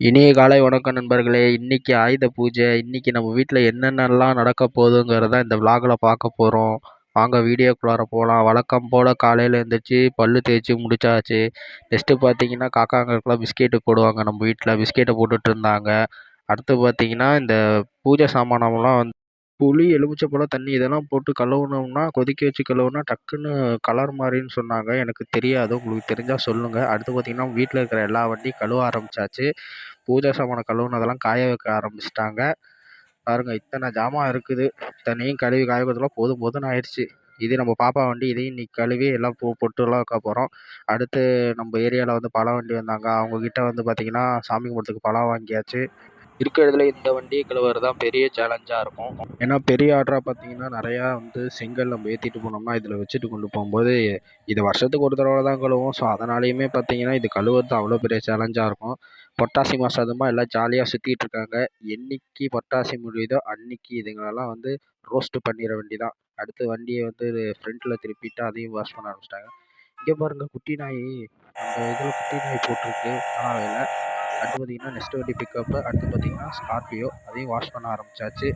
இனிய காலை வணக்கம் நண்பர்களே. இன்றைக்கி ஆயுத பூஜை இன்றைக்கி நம்ம வீட்டில் என்னென்னலாம் நடக்க போகுதுங்கிறத இந்த விலாகில் பார்க்க போகிறோம் வாங்க வீடியோக்குள்ளார போகலாம் வழக்கம் போல் காலையில் எழுந்திரிச்சி பல் தேய்ச்சி முடிச்சாச்சு. நெக்ஸ்ட்டு பார்த்தீங்கன்னா காக்காங்களுக்குலாம் பிஸ்கெட்டு போடுவாங்க நம்ம வீட்டில் பிஸ்கெட்டை போட்டுட்டு இருந்தாங்க. அடுத்து பார்த்தீங்கன்னா இந்த பூஜை சாமானம்லாம் வந்து புளி எலுமிச்சம்பழம் தண்ணி இதெல்லாம் போட்டு கழுவுனோம்னா கொதிக்க வச்சு கழுவுனா டக்குன்னு கலர் மாறின்னு சொன்னாங்க. எனக்கு தெரியாது. உங்களுக்கு தெரிஞ்சால் சொல்லுங்கள் அடுத்து பார்த்திங்கன்னா வீட்டில் இருக்கிற எல்லா வண்டியும் கழுவ ஆரம்பிச்சாச்சு. பூஜை சாமானை கழுவுனதெல்லாம் காய வைக்க ஆரம்பிச்சிட்டாங்க. பாருங்கள் இத்தனை ஜாமான் இருக்குது. இத்தனையும் கழுவி காய வைக்கிறதுக்குள்ள போதும் போதும்னு ஆயிடுச்சு. இது நம்ம பாப்பா வண்டி இதையும் இன்னைக்கு கழுவி எல்லாம் பூ பொட்டுலாம் வைக்க போகிறோம் அடுத்து நம்ம ஏரியாவில் வந்து பழம் வண்டி வந்தாங்க. அவங்கக்கிட்ட வந்து பார்த்திங்கன்னா சாமி கும்பிட்றதுக்கு பழம் வாங்கியாச்சு. இருக்கிறதுல இந்த வண்டியை கழுவுறது தான் பெரிய சேலஞ்சாக இருக்கும். ஏன்னா பெரிய ஆர்டராக பார்த்தீங்கன்னா நிறையா வந்து செங்கல் நம்ம ஏற்றிட்டு போனோம்னா இதில் வச்சுட்டு கொண்டு போகும்போது இது வருஷத்துக்கு ஒரு தடவை தான் கழுவும். ஸோ அதனாலேயுமே பார்த்தீங்கன்னா இது கழுவுறது அவ்வளோ பெரிய சேலஞ்சாக இருக்கும். பொட்டாசி மாதம் அதுமா எல்லாம் ஜாலியாக சுற்றிட்டு இருக்காங்க. என்னைக்கு பொட்டாசி முடியுதோ அன்னைக்கு இதுங்களெல்லாம் வந்து ரோஸ்ட்டு பண்ணிட வண்டி தான் அடுத்து வண்டியை வந்து ஃப்ரண்ட்டில் திருப்பிட்டு அதையும் வாஷ் பண்ண ஆரம்பிச்சிட்டாங்க. இங்கே பாருங்கள் குட்டி நாய். இதில் குட்டி நாய் போட்டிருக்கு. ஆனால் அடுத்து பார்த்தீங்கன்னா நெக்ஸ்ட் வண்டி பிக்கப்பு அடுத்து பார்த்தீங்கன்னா ஸ்கார்பியோ அதையும் வாஷ் பண்ண ஆரம்பிச்சாச்சு.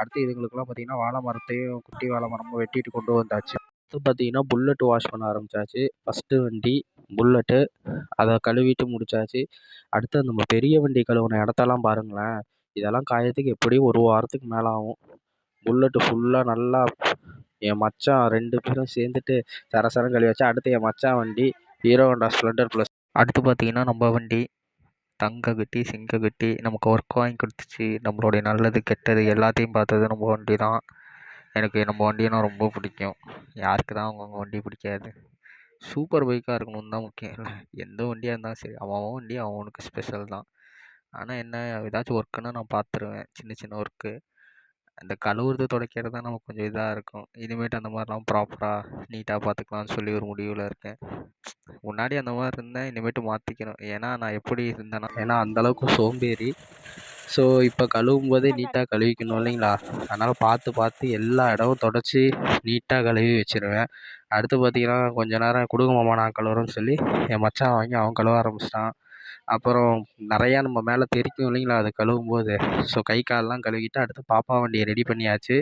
அடுத்து இதுங்களுக்குலாம் பார்த்தீங்கன்னா வாழை மரத்தையும் குட்டி வாழை மரமும் வெட்டிட்டு கொண்டு வந்தாச்சு. அடுத்து பார்த்தீங்கன்னா புல்லட்டு வாஷ் பண்ண ஆரம்பித்தாச்சு ஃபஸ்ட்டு வண்டி புல்லட்டு அதை கழுவிட்டு முடிச்சாச்சு. அடுத்து நம்ம பெரிய வண்டி கழுவுன இடத்தெல்லாம் பாருங்களேன். இதெல்லாம் காயத்துக்கு எப்படியும் ஒரு வாரத்துக்கு மேலே ஆகும். புல்லட்டு ஃபுல்லாக நல்லா என் மச்சான் ரெண்டு பேரும் சேர்ந்துட்டு சரசரம் கழுவி வச்சா அடுத்து என் மச்சான் வண்டி ஹீரோ ஹோண்டா ஸ்ப்ளெண்டர் ப்ளஸ் அடுத்து பார்த்தீங்கன்னா நம்ம வண்டி தங்க கட்டி சிங்க கட்டி நமக்கு ஒர்க் வாங்கி கொடுத்துச்சு. நம்மளுடைய நல்லது கெட்டது எல்லாத்தையும் பார்த்தது நம்ம வண்டி தான். எனக்கு நம்ம வண்டினா ரொம்ப பிடிக்கும். யாருக்கு தான் அவங்கவுங்க வண்டி பிடிக்காது. சூப்பர் பைக்காக இருக்கணுன்னு தான் முக்கியம். இல்லை எந்த வண்டியாக இருந்தாலும் சரி அவன் அவன் வண்டி அவனுக்கு ஸ்பெஷல் தான். ஆனால் என்ன ஏதாச்சும் ஒர்க்குன்னா நான் பார்த்துருவேன். சின்ன சின்ன ஒர்க்கு அந்த கழுவுறது துடைக்கிறது தான் நமக்கு கொஞ்சம் இதாக இருக்கும். இனிமேட்டு அந்த மாதிரிலாம் ப்ராப்பராக நீட்டாக பார்த்துக்கலாம்னு சொல்லி ஒரு முடிவில் இருக்கேன். முன்னாடி அந்த மாதிரி இருந்தேன் இனிமேட்டு மாற்றிக்கணும் ஏன்னா நான் எப்படி இருந்தேன்னா ஏன்னா அந்தளவுக்கு சோம்பேறி. ஸோ இப்போ கழுவும் போதே நீட்டாக கழுவிக்கணும் இல்லைங்களா? அதனால் பார்த்து பார்த்து எல்லா இடமும் தொடச்சி நீட்டாக கழுவி வச்சுருவேன். அடுத்து பார்த்தீங்கன்னா கொஞ்ச நேரம் கொடுங்க மாமா நான் கழுவுறேன்னு சொல்லி என் மச்சான் வாங்கி அவன் கழுவ ஆரம்பிச்சிட்டான். அப்புறம் நிறையா நம்ம மேலே தெறிக்கும் இல்லைங்களா? அதை கழுவும் போது ஸோ கை கால்லாம் கழுவிட்டு அடுத்து பாப்பா வண்டியை ரெடி பண்ணியாச்சு.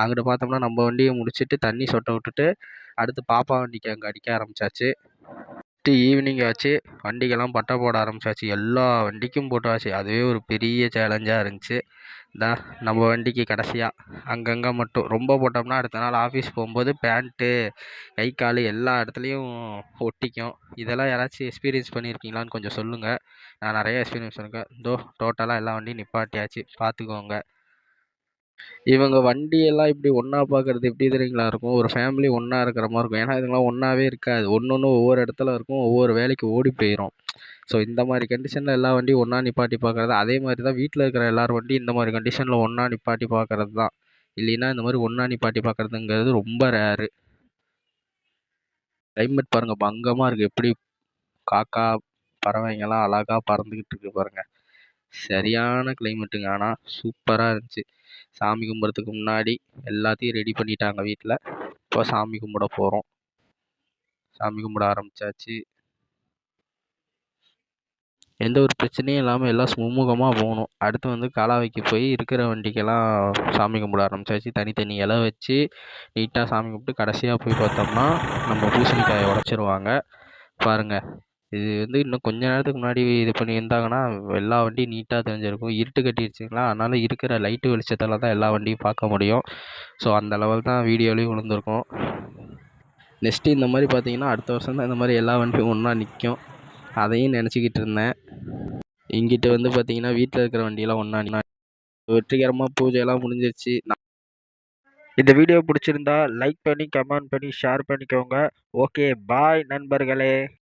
அங்கிட்டு பார்த்தோம்னா நம்ம வண்டியை முடிச்சுட்டு தண்ணி சொட்ட விட்டுட்டு அடுத்து பாப்பா வண்டிக்கு அங்கே அடிக்க ஆரம்பிச்சாச்சு. நெக்ஸ்ட்டு ஈவினிங் ஆச்சு. வண்டிக்கெல்லாம் பட்டை போட ஆரம்பிச்சாச்சு. எல்லா வண்டிக்கும் போட்டாச்சு. அதுவே ஒரு பெரிய சேலஞ்சாக இருந்துச்சு. இந்தா நம்ம வண்டிக்கு கடைசியாக அங்கங்கே மட்டும். ரொம்ப போட்டோம்னா அடுத்த நாள் ஆஃபீஸ் போகும்போது பேண்ட்டு கை கால் எல்லா இடத்துலையும் ஒட்டிக்கும். இதெல்லாம் யாராச்சும் எக்ஸ்பீரியன்ஸ் பண்ணியிருக்கீங்களான்னு கொஞ்சம் சொல்லுங்கள் நான் நிறைய எக்ஸ்பீரியன்ஸ் பண்ணியிருக்கேன் இதோ டோட்டலாக எல்லா வண்டியும் நிப்பாட்டியாச்சு. பார்த்துக்கோங்க. இவங்க வண்டியெல்லாம் இப்படி ஒன்றா பார்க்குறது எப்படி தெரியுங்களா? இருக்கும். ஒரு ஃபேமிலி ஒன்றா இருக்கிற மாதிரி இருக்கும். ஏன்னா இதுங்களாம் ஒன்றாவே இருக்காது. ஒன்று ஒன்று ஒவ்வொரு இடத்துல இருக்கும். ஒவ்வொரு வேலைக்கு ஓடி போயிடும் ஸோ இந்த மாதிரி கண்டிஷனில் எல்லா வண்டியும் ஒன்றா நிப்பாட்டி பார்க்குறது அதே மாதிரி தான் வீட்டில் இருக்கிற எல்லார் வண்டியும் இந்த மாதிரி கண்டிஷனில் ஒன்றா நிப்பாட்டி பார்க்குறது தான். இல்லைன்னா இந்த மாதிரி ஒன்றா நிப்பாட்டி பார்க்குறதுங்கிறது ரொம்ப ரேரு கிளைமேட் பாருங்கள் பங்கமாக இருக்குது எப்படி காக்கா பறவைங்கெல்லாம் அழகாக பறந்துக்கிட்டு இருக்குது பாருங்கள் சரியான கிளைமேட்டுங்க ஆனால் சூப்பராக இருந்துச்சு. சாமி கும்பிட்றதுக்கு முன்னாடி எல்லாத்தையும் ரெடி பண்ணிட்டாங்க வீட்டில் இப்போ சாமி கும்பிட போகிறோம் சாமி கும்பிட ஆரம்பிச்சாச்சு. எந்த ஒரு பிரச்சனையும் இல்லாமல் எல்லாம் சுமூகமாக போகணும். அடுத்து வந்து காலாவைக்கு போய் இருக்கிற வண்டிக்கெல்லாம் சாமி கும்பிட ஆரம்பிச்சாச்சு. தனித்தனி இலை வச்சு நீட்டாக சாமி கும்பிட்டு கடைசியாக போய் பார்த்தோம்னா நம்ம பூசணிக்காயை உடச்சிருவாங்க. பாருங்கள் இது வந்து இன்னும் கொஞ்ச நேரத்துக்கு முன்னாடி இது பண்ணியிருந்தாங்கன்னா எல்லா வண்டியும் நீட்டாக தெரிஞ்சிருக்கும். இருட்டு கட்டிடுச்சிங்களா அதனால் இருக்கிற லைட்டு வெளிச்சத்தில் தான் எல்லா வண்டியும் பார்க்க முடியும். ஸோ அந்த லெவல் தான் வீடியோலையும் விழுந்திருக்கும். நெக்ஸ்ட்டு இந்த மாதிரி பார்த்தீங்கன்னா அடுத்த வருஷம் தான் இந்த மாதிரி எல்லா வண்டியும் ஒன்றா நிற்கும் அதையும் நினச்சிக்கிட்டு இருந்தேன். இங்கிட்ட வந்து பார்த்தீங்கன்னா வீட்டில் இருக்கிற வண்டியெல்லாம் ஒன்றா வெற்றிகரமாக பூஜையெல்லாம் முடிஞ்சிருச்சு. இந்த வீடியோ பிடிச்சிருந்தா லைக் பண்ணி கமெண்ட் பண்ணி ஷேர் பண்ணிக்கோங்க. ஓகே பாய் நண்பர்களே.